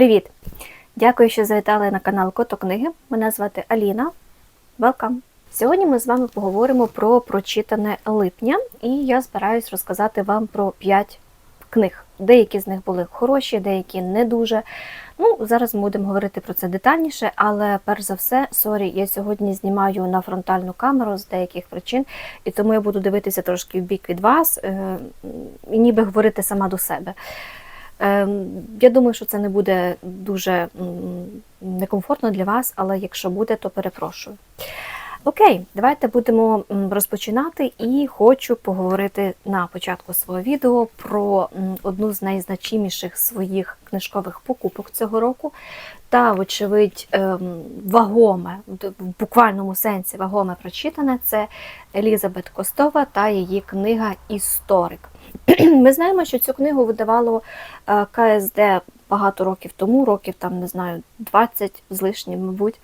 Привіт! Дякую, що завітали на канал Котокниги. Мене звати Аліна. Welcome! Сьогодні ми з вами поговоримо про прочитане липня, і я збираюсь розказати вам про 5 книг. Деякі з них були хороші, деякі не дуже. Ну, зараз ми будемо говорити про це детальніше, але перш за все, сорі, я сьогодні знімаю на фронтальну камеру з деяких причин, і тому я буду дивитися трошки в бік від вас е, і ніби говорити сама до себе. Ем, Я думаю, що це не буде дуже некомфортно для вас, але якщо буде, то перепрошую. Окей, давайте будемо розпочинати і хочу поговорити на початку свого відео про одну з найзначиміших своїх книжкових покупок цього року. Та, вочевидь, ем, вагоме, в буквальному сенсі вагоме прочитане це Елізабет Костова та її книга Історик. Ми знаємо, що цю книгу видавало е, КСД багато років тому, років там, не знаю, 20 з лишнім, мабуть.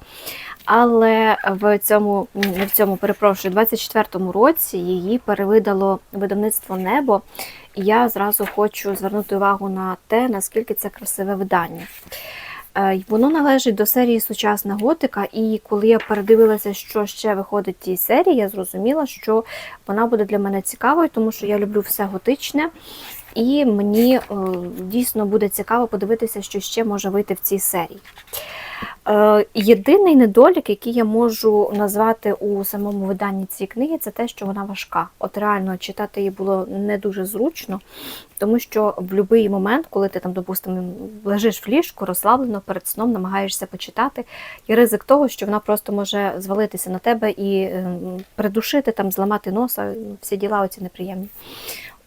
Але в цьому, не в цьому, перепрошую, 24-му році її перевидало видавництво Небо. І я зразу хочу звернути увагу на те, наскільки це красиве видання. Е, Воно належить до серії Сучасна готика, і коли я передивилася, що ще виходить в тій серії, я зрозуміла, що вона буде для мене цікавою, тому що я люблю все готичне, і мені е, дійсно буде цікаво подивитися, що ще може вийти в цій серії. Е, Єдиний недолік, який я можу назвати у самому виданні цієї книги, це те, що вона важка. От реально читати її було не дуже зручно, тому що в будь-який момент, коли ти там, допустимо, лежиш в ліжку, розслаблено перед сном, намагаєшся почитати, є ризик того, що вона просто може звалитися на тебе і ем, придушити, там, зламати носа, всі діла оці неприємні.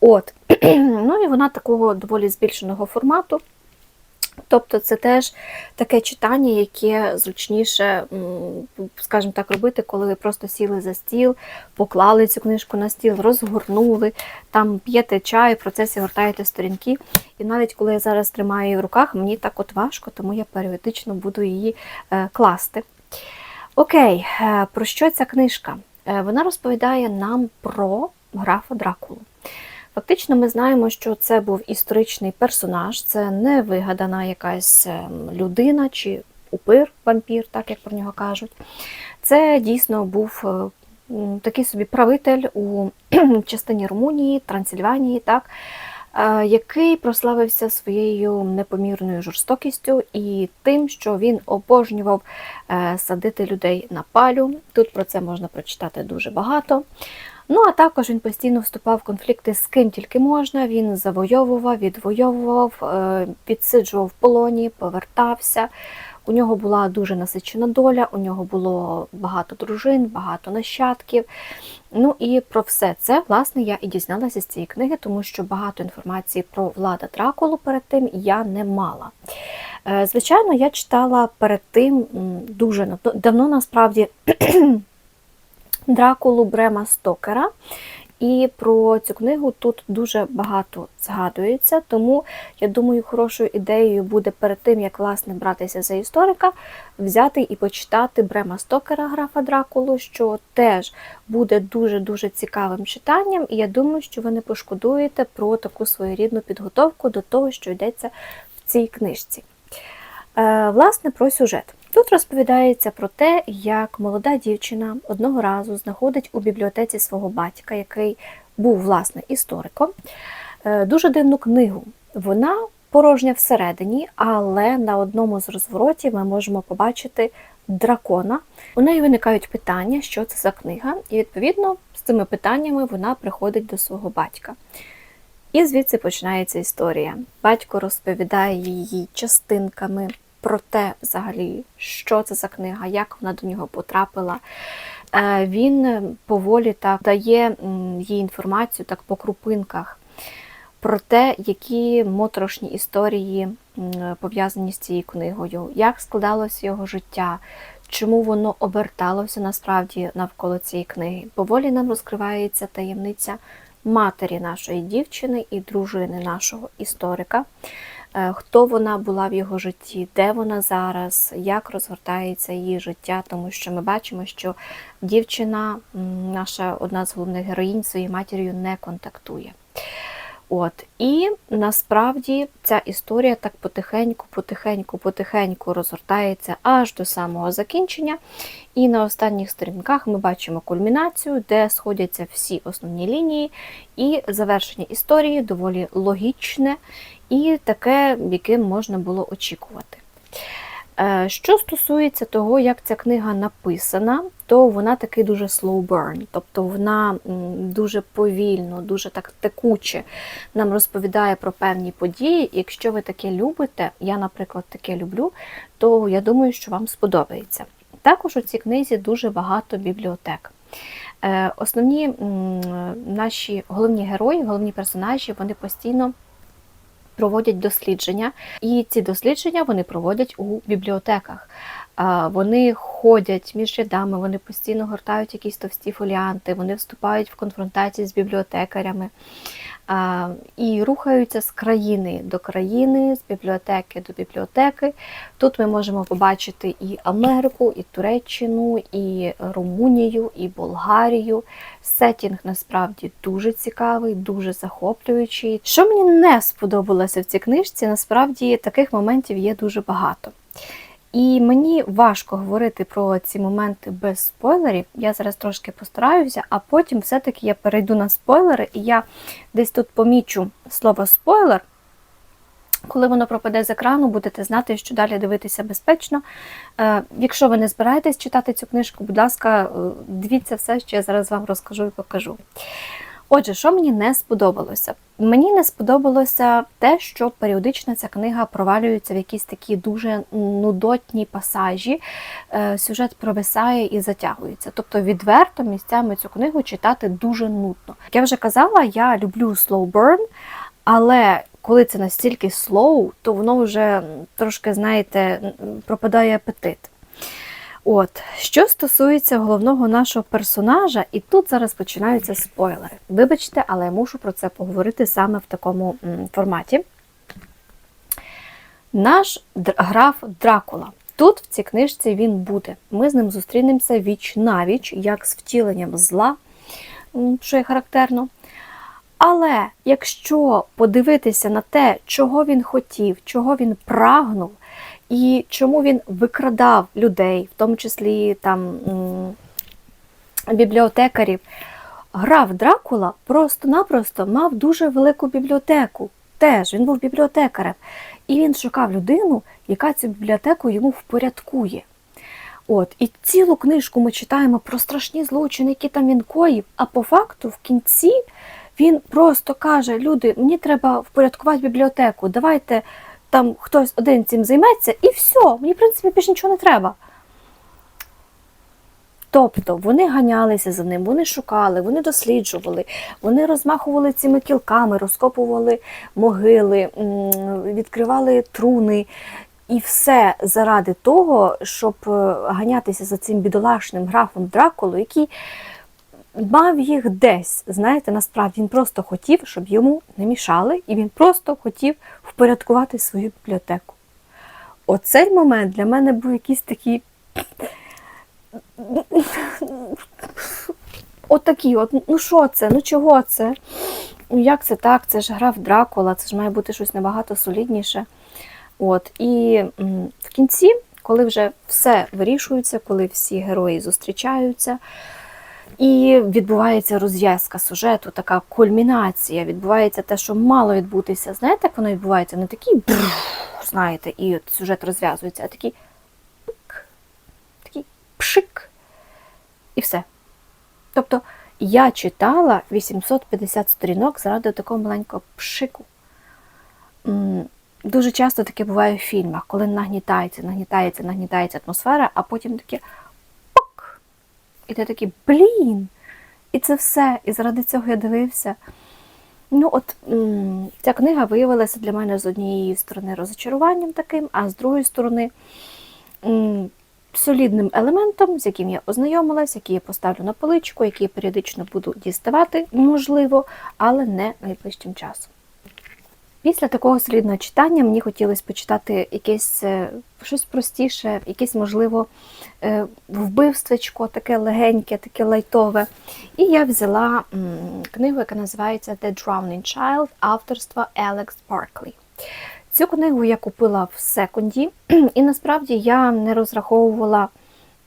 От, ну і вона такого доволі збільшеного формату. Тобто це теж таке читання, яке зручніше, скажімо так, робити, коли ви просто сіли за стіл, поклали цю книжку на стіл, розгорнули, там п'єте чай, в процесі гортаєте сторінки. І навіть коли я зараз тримаю її в руках, мені так от важко, тому я періодично буду її е, класти. Окей, е, про що ця книжка? Е, Вона розповідає нам про графа Дракулу. Фактично, ми знаємо, що це був історичний персонаж, це не вигадана якась ем, людина чи упир, вампір, так як про нього кажуть. Це дійсно був е, такий собі правитель у частині Румунії, Трансильванії, так, е, який прославився своєю непомірною жорстокістю і тим, що він обожнював е, садити людей на палю. Тут про це можна прочитати дуже багато. Ну, а також він постійно вступав в конфлікти з ким тільки можна. Він завойовував, відвойовував, е, підсиджував в полоні, повертався. У нього була дуже насичена доля, у нього було багато дружин, багато нащадків. Ну і про все це, власне, я і дізналася з цієї книги, тому що багато інформації про Влада Дракулу перед тим я не мала. Е, Звичайно, я читала перед тим дуже давно насправді Дракулу Брема Стокера. І про цю книгу тут дуже багато згадується, тому я думаю, хорошою ідеєю буде перед тим, як власне братися за історика, взяти і почитати Брема Стокера графа Дракулу, що теж буде дуже-дуже цікавим читанням, і я думаю, що ви не пошкодуєте про таку своєрідну підготовку до того, що йдеться в цій книжці. Е, Власне, про сюжет. Тут розповідається про те, як молода дівчина одного разу знаходить у бібліотеці свого батька, який був власне істориком, е, дуже дивну книгу. Вона порожня всередині, але на одному з розворотів ми можемо побачити дракона. У неї виникають питання, що це за книга, і відповідно з цими питаннями вона приходить до свого батька. І звідси починається історія. Батько розповідає її частинками про те, взагалі, що це за книга, як вона до нього потрапила. Е, Він поволі так дає їй інформацію так по крупинках про те, які моторошні історії пов'язані з цією книгою, як складалося його життя, чому воно оберталося насправді навколо цієї книги. Поволі нам розкривається таємниця матері нашої дівчини і дружини нашого історика. Е, Хто вона була в його житті, де вона зараз, як розгортається її життя, тому що ми бачимо, що дівчина, наша одна з головних героїнь, своєю матір'ю не контактує. От і насправді ця історія так потихеньку, потихеньку, потихеньку розгортається аж до самого закінчення. І на останніх сторінках ми бачимо кульмінацію, де сходяться всі основні лінії, і завершення історії доволі логічне і таке, яким можна було очікувати. Е, Що стосується того, як ця книга написана, то вона такий дуже slow burn, тобто вона дуже повільно, дуже так текуче нам розповідає про певні події. Якщо ви таке любите, я, наприклад, таке люблю, то я думаю, що вам сподобається. Також у цій книзі дуже багато бібліотек. Е, Основні наші головні герої, головні персонажі, вони постійно проводять дослідження, і ці дослідження вони проводять у бібліотеках. Вони ходять між рядами, вони постійно гортають якісь товсті фоліанти, вони вступають в конфронтації з бібліотекарями і рухаються з країни до країни, з бібліотеки до бібліотеки. Тут ми можемо побачити і Америку, і Туреччину, і Румунію, і Болгарію. Сетінг насправді дуже цікавий, дуже захоплюючий. Що мені не сподобалося в цій книжці, насправді таких моментів є дуже багато. І мені важко говорити про ці моменти без спойлерів. Я зараз трошки постараюся, а потім все-таки я перейду на спойлери, і я десь тут помічу слово спойлер. Коли воно пропаде з екрану, будете знати, що далі дивитися безпечно. Е, Якщо ви не збираєтесь читати цю книжку, будь ласка, е, дивіться все, що я зараз вам розкажу і покажу. Отже, що мені не сподобалося? Мені не сподобалося те, що періодично ця книга провалюється в якісь такі дуже нудотні пасажі, е, сюжет провисає і затягується. Тобто, відверто місцями цю книгу читати дуже нудно. Я вже казала, я люблю slow burn, але коли це настільки slow, то воно вже трошки, знаєте, пропадає апетит. От, що стосується головного нашого персонажа, і тут зараз починаються спойлери. Вибачте, але я мушу про це поговорити саме в такому форматі. Наш граф Дракула. Тут в цій книжці він буде. Ми з ним зустрінемося віч навіч, як з втіленням зла, що є характерно. Але якщо подивитися на те, чого він хотів, чого він прагнув, і чому він викрадав людей, в тому числі там бібліотекарів, граф Дракула просто-напросто мав дуже велику бібліотеку. Теж він був бібліотекарем. І він шукав людину, яка цю бібліотеку йому впорядкує. От, і цілу книжку ми читаємо про страшні злочини, які там він коїв, а по факту в кінці він просто каже: люди, мені треба впорядкувати бібліотеку, давайте там хтось один цим займеться, і все, мені, в принципі, більше нічого не треба. Тобто вони ганялися за ним, вони шукали, вони досліджували, вони розмахували цими кілками, розкопували могили, відкривали труни. І все заради того, щоб е, ганятися за цим бідолашним графом Дракулу, який мав їх десь. Знаєте, насправді він просто хотів, щоб йому не мішали, і він просто хотів впорядкувати свою бібліотеку. Оцей момент для мене був якийсь такий. Отакий, от, ну що це? Ну чого це? Ну як це так? Це ж граф Дракула, це ж має бути щось набагато солідніше. От, і в кінці, коли вже все вирішується, коли всі герої зустрічаються, і відбувається розв'язка сюжету, така кульмінація, відбувається те, що мало відбутися. Знаєте, як воно відбувається? Не такий знаєте, і от сюжет розв'язується, а такий пик, такий пшик, і все. Тобто я читала 850 сторінок заради такого маленького пшику. Дуже часто таке буває в фільмах, коли нагнітається, нагнітається, нагнітається атмосфера, а потім таке. І ти такий, блін! І це все. І заради цього я дивився. Ну, от ця книга виявилася для мене з однієї сторони розочаруванням таким, а з другої сторони солідним елементом, з яким я ознайомилась, який я поставлю на поличку, який я періодично буду діставати, можливо, але не найближчим часом. Після такого солідного читання мені хотілося почитати якесь е, щось простіше, якесь, можливо, е, вбивствечко, таке легеньке, таке лайтове. І я взяла книгу, яка називається The Drowning Child авторства Алекс Барклі. Цю книгу я купила в секунді, і насправді я не розраховувала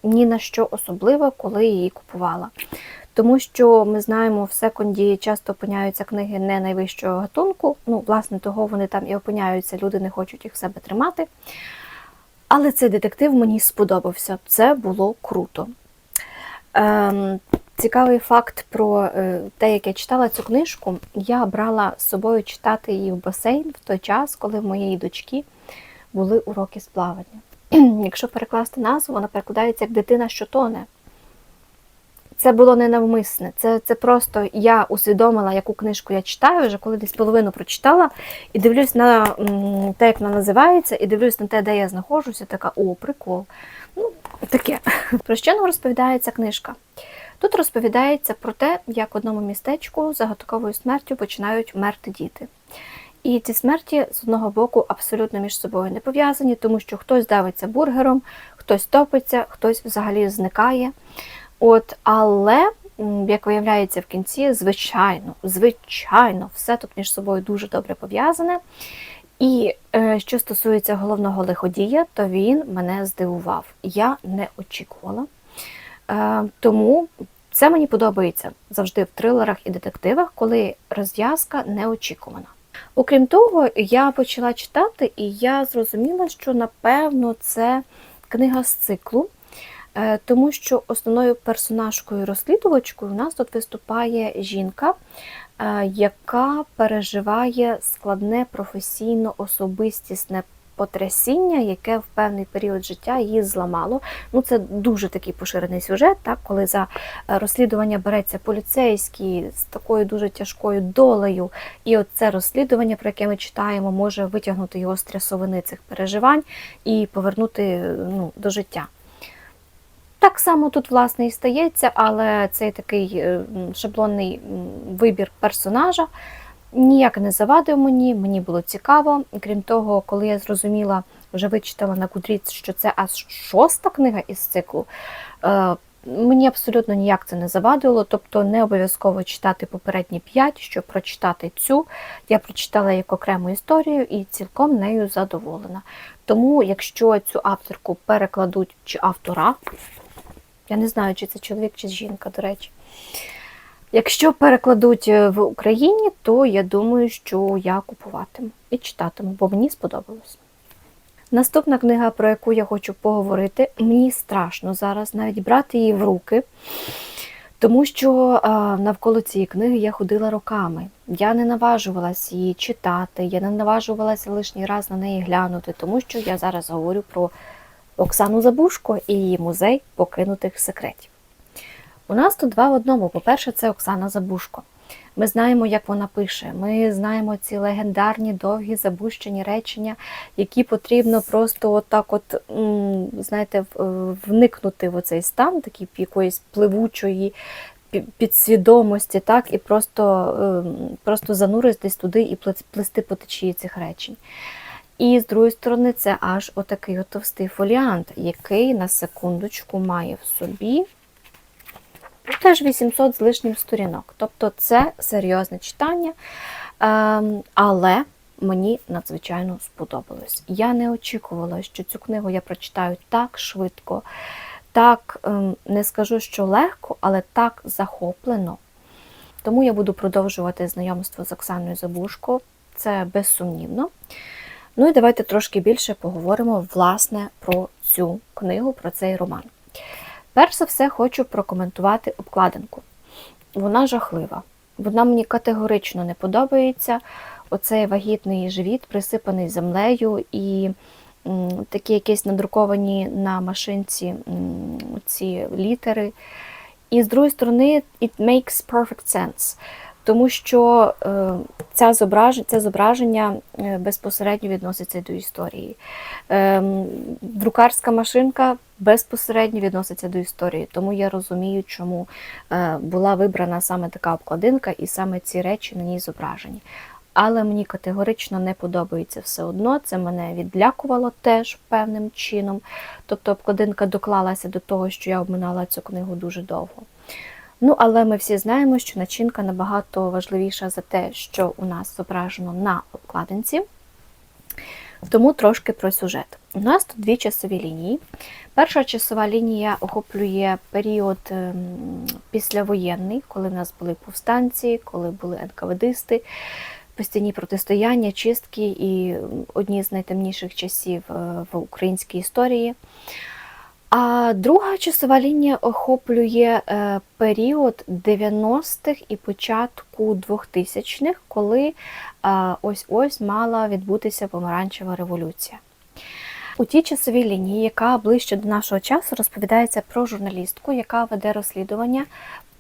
ні на що особливе, коли її купувала. Тому що ми знаємо, в секунді часто опиняються книги не найвищого гатунку. Ну, власне, того вони там і опиняються, люди не хочуть їх в себе тримати. Але цей детектив мені сподобався. Це було круто. Ем, цікавий факт про е, те, як я читала цю книжку. Я брала з собою читати її в басейн в той час, коли в моєї дочки були уроки з плавання. Якщо перекласти назву, вона перекладається як дитина, що тоне. Це було ненавмисне. Це, це просто я усвідомила, яку книжку я читаю, вже коли десь половину прочитала, і дивлюсь на те, як вона називається, і дивлюсь на те, де я знаходжуся, така о, прикол. Ну, таке. Про що нам розповідається книжка? Тут розповідається про те, як в одному містечку за готовою смертю починають мерти діти. І ці смерті з одного боку абсолютно між собою не пов'язані, тому що хтось давиться бургером, хтось топиться, хтось взагалі зникає. От, але, як виявляється в кінці, звичайно, звичайно, все тут між собою дуже добре пов'язане. І е, що стосується головного лиходія, то він мене здивував. Я не очікувала. Е, тому це мені подобається завжди в трилерах і детективах, коли розв'язка неочікувана. Окрім того, я почала читати, і я зрозуміла, що напевно це книга з циклу. Е, Тому що основною персонажкою розслідувачкою у нас тут виступає жінка, е, яка переживає складне професійно-особистісне потрясіння, яке в певний період життя її зламало. Ну, це дуже такий поширений сюжет, так, коли за е, розслідування береться поліцейський з такою дуже тяжкою долею, і от це розслідування, про яке ми читаємо, може витягнути його з трясовини цих переживань і повернути ну, до життя. Так само тут, власне, і стається, але цей такий е, шаблонний вибір персонажа ніяк не завадив мені, мені було цікаво. Крім того, коли я зрозуміла, вже вичитала на Goodreads, що це аж шоста книга із циклу, е, мені абсолютно ніяк це не завадило, тобто не обов'язково читати попередні п'ять, щоб прочитати цю. Я прочитала як окрему історію і цілком нею задоволена. Тому, якщо цю авторку перекладуть чи автора, я не знаю, чи це чоловік, чи жінка, до речі. Якщо перекладуть е, в Україні, то я думаю, що я купуватиму і читатиму, бо мені сподобалось. Наступна книга, про яку я хочу поговорити, мені страшно зараз навіть брати її в руки, тому що а, навколо цієї книги я ходила роками. Я не наважувалася її читати, я не наважувалася лишній раз на неї глянути, тому що я зараз говорю про Оксану Забушко і її музей покинутих секретів. У нас тут два в одному. По-перше, це Оксана Забушко. Ми знаємо, як вона пише. Ми знаємо ці легендарні, довгі, забущені речення, які потрібно просто отак, от, знаєте, е, вникнути в оцей стан, такий якоїсь пливучої підсвідомості, так, і просто, ем, просто зануритись туди і плес- плести по течії цих речень. І з другої сторони, це аж отакий от товстий фоліант, який на секундочку має в собі теж 800 з лишнім сторінок. Тобто це серйозне читання, ем, але мені надзвичайно сподобалось. Я не очікувала, що цю книгу я прочитаю так швидко, так ем, не скажу, що легко, але так захоплено. Тому я буду продовжувати знайомство з Оксаною Забушко, це безсумнівно. Ну і давайте трошки більше поговоримо власне про цю книгу, про цей роман. Перш за все, хочу прокоментувати обкладинку. Вона жахлива. Вона мені категорично не подобається. Оцей вагітний живіт, присипаний землею, і такі якісь надруковані на машинці ці літери. І з другої сторони, it makes perfect sense. Тому що е, ця зображ... це зображення е, безпосередньо відноситься до історії. Ем, друкарська машинка безпосередньо відноситься до історії, тому я розумію, чому е, була вибрана саме така обкладинка і саме ці речі на ній зображені. але мені категорично не подобається все одно. Це мене відлякувало теж певним чином. Тобто обкладинка доклалася до того, що я обминала цю книгу дуже довго. Ну, але ми всі знаємо, що начинка набагато важливіша за те, що у нас зображено на обкладинці. Тому трошки про сюжет. У нас тут дві часові лінії. Перша часова лінія охоплює період ем, післявоєнний, коли в нас були повстанці, коли були НКВДисти, постійні протистояння, чистки і одні з найтемніших часів е, в українській історії. А друга часова лінія охоплює е, період 90-х і початку 2000-х, коли ось ось мала відбутися помаранчева революція. У тій часовій лінії, яка ближче до нашого часу, розповідається про журналістку, яка веде розслідування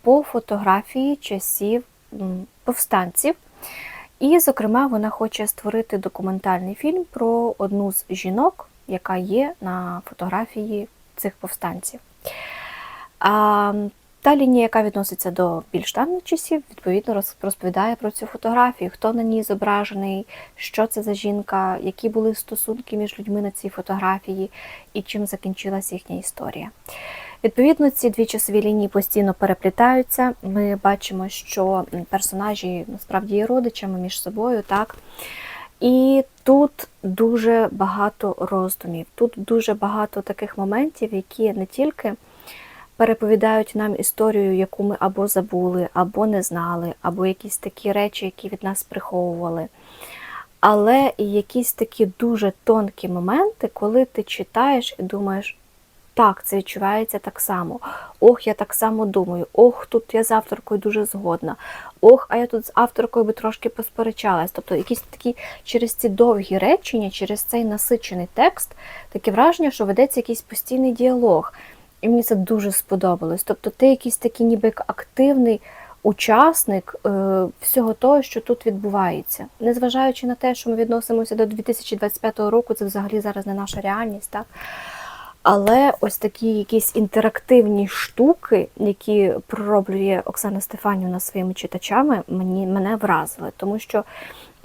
по фотографії часів повстанців. І, зокрема, вона хоче створити документальний фільм про одну з жінок, яка є на фотографії цих повстанців. А та лінія, яка відноситься до більш давніх часів, відповідно розповідає про цю фотографію, хто на ній зображений, що це за жінка, які були стосунки між людьми на цій фотографії і чим закінчилася їхня історія. Відповідно, ці дві часові лінії постійно переплітаються. Ми бачимо, що персонажі насправді є родичами між собою, так. І тут дуже багато роздумів, тут дуже багато таких моментів, які не тільки переповідають нам історію, яку ми або забули, або не знали, або якісь такі речі, які від нас приховували. Але і якісь такі дуже тонкі моменти, коли ти читаєш і думаєш, так, це відчувається так само. Ох, я так само думаю. Ох, тут я з авторкою дуже згодна. Ох, а я тут з авторкою би трошки посперечалась. Тобто, якісь такі через ці довгі речення, через цей насичений текст, таке враження, що ведеться якийсь постійний діалог. І мені це дуже сподобалось. Тобто, ти якийсь такий ніби як активний учасник е, всього того, що тут відбувається. Незважаючи на те, що ми відносимося до 2025 року, це взагалі зараз не наша реальність, так? Але ось такі якісь інтерактивні штуки, які пророблює Оксана Стефанівна своїми читачами, мені, мене вразили, тому що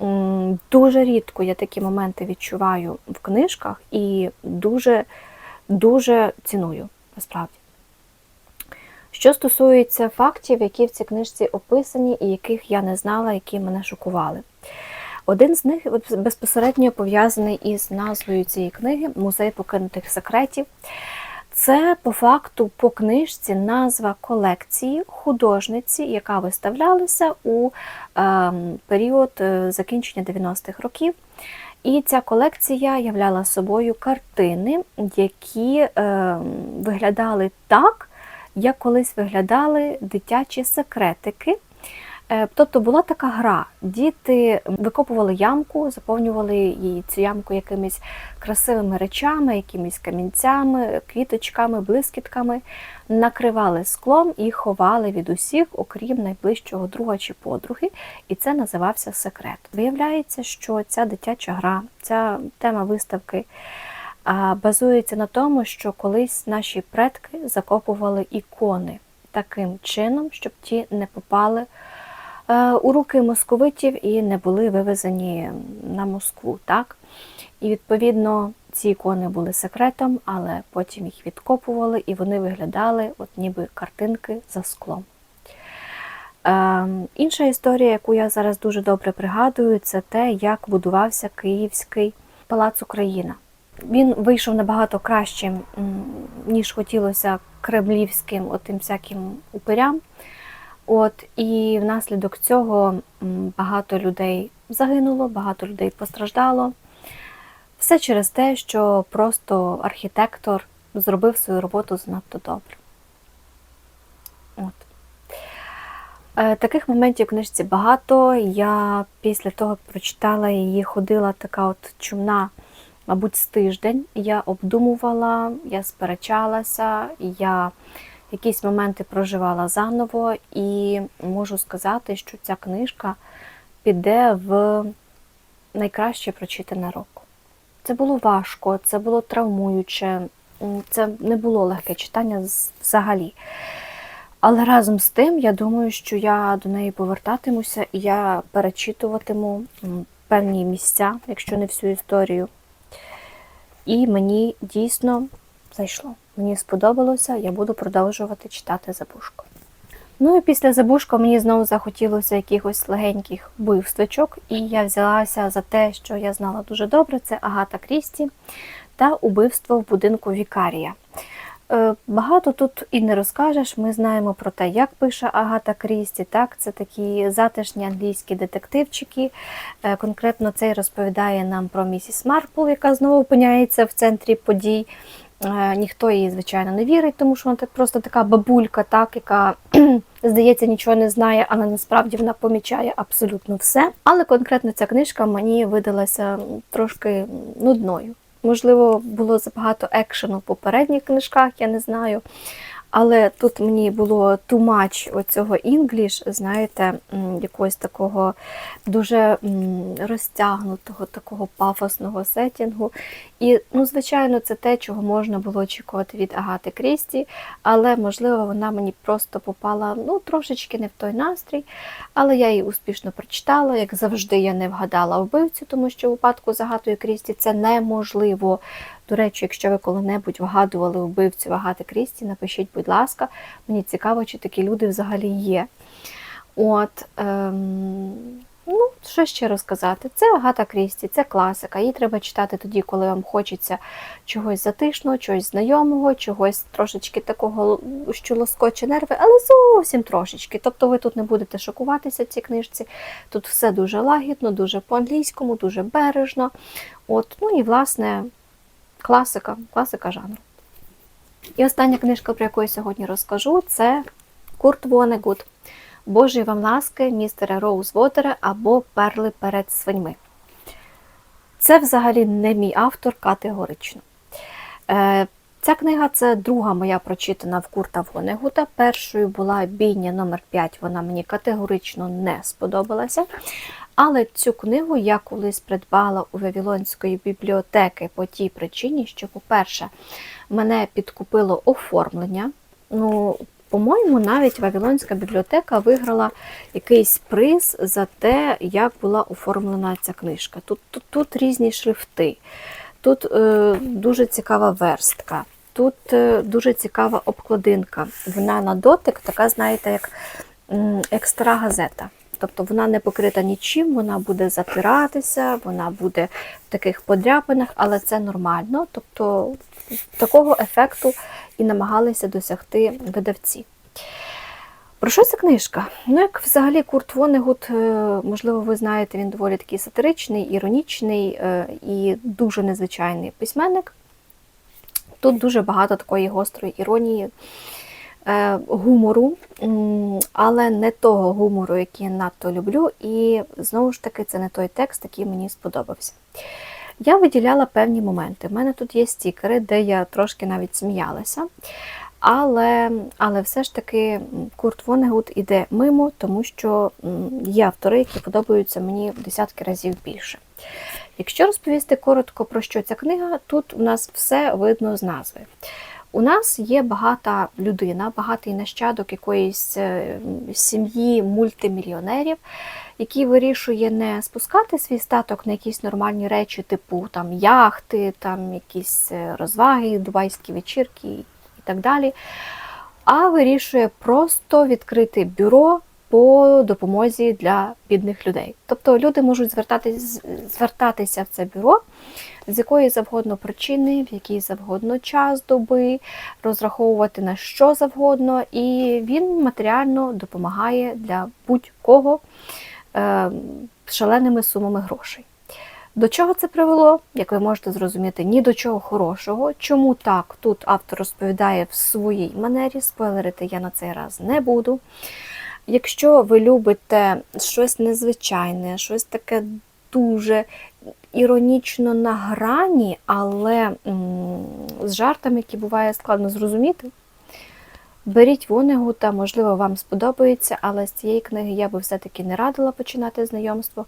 м, дуже рідко я такі моменти відчуваю в книжках і дуже, дуже ціную насправді. Що стосується фактів, які в цій книжці описані і яких я не знала, які мене шокували. Один з них безпосередньо пов'язаний із назвою цієї книги Музей покинутих секретів. Це по факту по книжці назва колекції художниці, яка виставлялася у е, період закінчення 90-х років. І ця колекція являла собою картини, які е, виглядали так, як колись виглядали дитячі секретики. Е, Тобто була така гра. Діти викопували ямку, заповнювали її цю ямку якимись красивими речами, якимись камінцями, квіточками, блискітками, накривали склом і ховали від усіх, окрім найближчого друга чи подруги, і це називався секрет. Виявляється, що ця дитяча гра, ця тема виставки базується на тому, що колись наші предки закопували ікони таким чином, щоб ті не попали у руки московитів і не були вивезені на Москву. Так? І відповідно ці ікони були секретом, але потім їх відкопували і вони виглядали от ніби картинки за склом. Е, інша історія, яку я зараз дуже добре пригадую, це те, як будувався Київський палац Україна. Він вийшов набагато кращим, ніж хотілося кремлівським отим всяким упирям. От, і внаслідок цього багато людей загинуло, багато людей постраждало. Все через те, що просто архітектор зробив свою роботу занадто добре. От. Е, Таких моментів в книжці багато. Я після того, як прочитала її, ходила така от чумна, мабуть, з тиждень. Я обдумувала, я сперечалася, я якісь моменти проживала заново, і можу сказати, що ця книжка піде в найкраще прочитане року. Це було важко, це було травмуюче, це не було легке читання взагалі. Але разом з тим, я думаю, що я до неї повертатимуся і я перечитуватиму певні місця, якщо не всю історію. І мені дійсно зайшло. Мені сподобалося, я буду продовжувати читати Забушко. Ну і після Забушко мені знову захотілося якихось легеньких вбивствичок, і я взялася за те, що я знала дуже добре, це Агата Крісті та убивство в будинку Вікарія. Е, Багато тут і не розкажеш. Ми знаємо про те, як пише Агата Крісті. Так, це такі затишні англійські детективчики. Е, Конкретно цей розповідає нам про місіс Марпл, яка знову опиняється в центрі подій. Е, Ніхто їй, звичайно, не вірить, тому що вона так просто така бабулька, так, яка здається, нічого не знає, але насправді вона помічає абсолютно все. Але конкретно ця книжка мені видалася трошки нудною. Можливо, було забагато екшену в попередніх книжках, я не знаю. Але тут мені було too much оцього English, знаєте, якогось такого дуже розтягнутого, такого пафосного сетінгу. І, ну, звичайно, це те, чого можна було очікувати від Агати Крісті, але, можливо, вона мені просто попала ну, трошечки не в той настрій. Але я її успішно прочитала. Як завжди, я не вгадала вбивцю, тому що в випадку з Агатою Крісті це неможливо. До речі, якщо ви коли-небудь вгадували вбивцю Агати Крісті, напишіть, будь ласка, мені цікаво, чи такі люди взагалі є. От, ем, ну, що ще розказати? Це Агата Крісті, це класика. Її треба читати тоді, коли вам хочеться чогось затишного, чогось знайомого, чогось трошечки такого, що лоскоче нерви, але зовсім трошечки. Тобто ви тут не будете шокуватися в цій книжці. Тут все дуже лагідно, дуже по-англійському, дуже бережно. От, ну і власне класика, класика жанру. І остання книжка, про яку я сьогодні розкажу, це Курт Вонегуд. Божі вам ласки, містера Роузвотера або Перли перед свиньми. Це взагалі не мій автор категорично. Ця книга це друга моя прочитана в Курта Вонегута. Першою була бійня номер 5 вона мені категорично не сподобалася. Але цю книгу я колись придбала у Вавилонської бібліотеки по тій причині, що, по-перше, мене підкупило оформлення. Ну, по-моєму, навіть Вавилонська бібліотека виграла якийсь приз за те, як була оформлена ця книжка. Тут, тут, тут різні шрифти, тут е, дуже цікава верстка, тут е, дуже цікава обкладинка. Вона на дотик, така, знаєте, як екстра газета. Тобто вона не покрита нічим, вона буде запиратися, вона буде в таких подряпинах, але це нормально. Тобто такого ефекту і намагалися досягти видавці. Про що ця книжка? Ну, як взагалі Курт Вонегут, е, можливо, ви знаєте, він доволі такий сатиричний, іронічний е, і дуже незвичайний письменник. Тут дуже багато такої гострої іронії, е, гумору, але не того гумору, який я надто люблю. І знову ж таки, це не той текст, який мені сподобався. Я виділяла певні моменти. У мене тут є стікери, де я трошки навіть сміялася. Але, але все ж таки Курт Вонегут іде мимо, тому що є автори, які подобаються мені в десятки разів більше. Якщо розповісти коротко про що ця книга, тут у нас все видно з назви. У нас є багата людина, багатий нащадок якоїсь е, сім'ї мультимільйонерів, який вирішує не спускати свій статок на якісь нормальні речі, типу там яхти, там якісь е, розваги, дубайські вечірки і так далі, а вирішує просто відкрити бюро по допомозі для бідних людей. Тобто люди можуть звертатись, звертатися в це бюро з якої завгодно причини, в який завгодно час доби, розраховувати на що завгодно, і він матеріально допомагає для будь-кого е, шаленими сумами грошей. До чого це привело, як ви можете зрозуміти, ні до чого хорошого. Чому так? Тут автор розповідає в своїй манері, спойлерити я на цей раз не буду. Якщо ви любите щось незвичайне, щось таке дуже іронічно на грані, але з жартами, які буває складно зрозуміти, беріть Вонегута, можливо, вам сподобається, але з цієї книги я би все-таки не радила починати знайомство.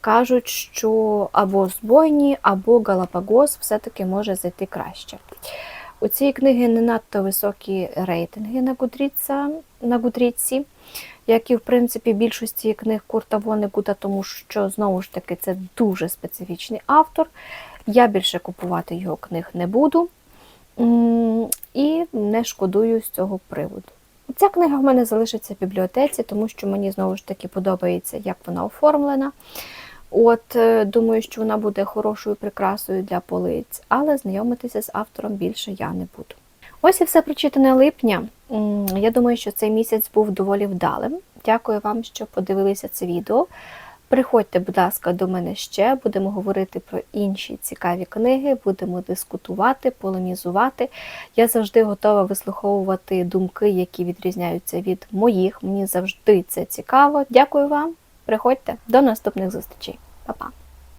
Кажуть, що або збойні, або Галапагос все-таки може зайти краще. У цієї книги не надто високі рейтинги на Goodreads, як і в принципі більшості книг Курта Вонегута, тому що знову ж таки це дуже специфічний автор. Я більше купувати його книг не буду і не шкодую з цього приводу. Ця книга в мене залишиться в бібліотеці, тому що мені знову ж таки подобається, як вона оформлена. От, е, думаю, що вона буде хорошою прикрасою для полиць, але знайомитися з автором більше я не буду. Ось і все прочитане липня. Я думаю, що цей місяць був доволі вдалим. Дякую вам, що подивилися це відео. Приходьте, будь ласка, до мене ще. Будемо говорити про інші цікаві книги, будемо дискутувати, полемізувати. Я завжди готова вислуховувати думки, які відрізняються від моїх. Мені завжди це цікаво. Дякую вам. Приходьте до наступних зустрічей. Па-па!